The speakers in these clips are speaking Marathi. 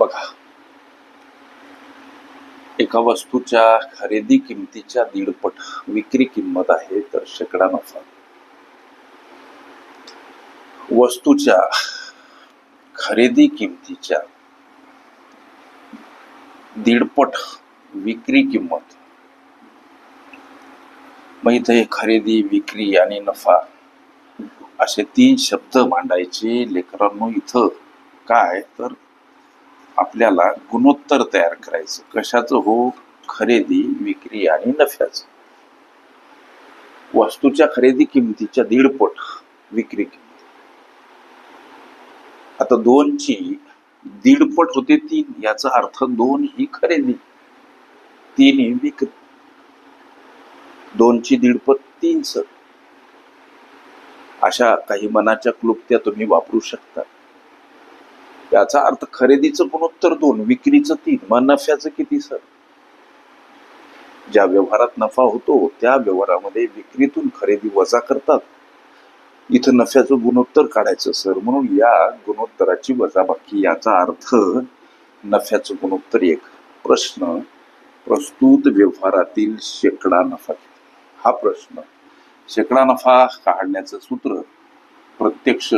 बघा. एका वस्तूच्या खरेदी किमतीच्या दीडपट विक्री किंमत आहे तर शेकडा नफा. वस्तूच्या खरेदी किमतीच्या दीडपट विक्री किंमत. मग इथे खरेदी विक्री आणि नफा असे तीन शब्द मांडायचे. लेकरांनो इथं काय तर आपल्याला गुणोत्तर तयार करायचं. कशाचं? हो खरेदी विक्री आणि नफ्याचं. वस्तूच्या खरेदी किमतीच्या दीडपट विक्री किंमत. आता दोनची दीडपट होते तीन. याचा अर्थ दोन ही खरेदी तीन ही विक्री. दोनची दीडपट तीन सर अशा काही मनाच्या क्लुप्त्या तुम्ही वापरू शकता. याचा अर्थ खरेदीचं गुणोत्तर दोन विक्रीचं तीन. मग नफ्याचं किती सर? ज्या व्यवहारात नफा होतो त्या व्यवहारामध्ये विक्रीतून खरेदी वजा करतात. इथं नफ्याचं गुणोत्तर काढायचं सर. म्हणून या गुणोत्तराची वजाबाकी याचा अर्थ नफ्याचं गुणोत्तर एक. प्रश्न प्रस्तुत व्यवहारातील शेकडा नफा हा प्रश्न. शेकडा नफा काढण्याचं सूत्र प्रत्यक्ष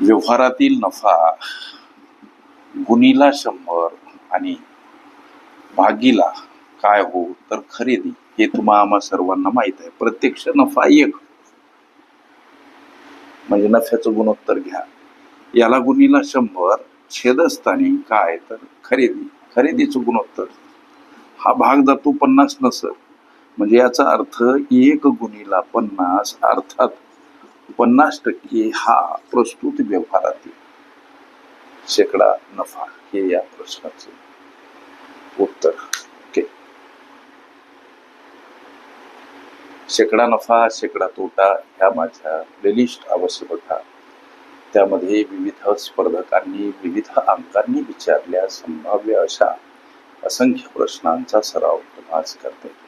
व्यवहारातील नफा गुणीला शंभर आणि भागीला काय हो तर खरेदी हे तुम्हा आम्हा सर्वांना माहीत आहे. प्रत्यक्ष नफा एक. म्हणजे नफ्याचं गुणोत्तर घ्या. याला गुणीला शंभर छेदस्थानी काय तर खरेदी. खरेदीचं गुणोत्तर. हा भाग जातो पन्नास नसर म्हणजे याचा अर्थ एक गुणीला पन्नास अर्थात पन्नास टक्के हा प्रस्तुत व्यवहारातील शेकडा नफा हे या प्रश्नाचे उत्तर. शेकडा नफा शेकडा तोटा ह्या माझ्या प्लेलिस्ट अवश्य बघा. त्यामध्ये विविध स्पर्धकांनी विविध अंकांनी विचारल्या संभाव्य अशा असंख्य प्रश्नांचा सराव तुम्हाला करते.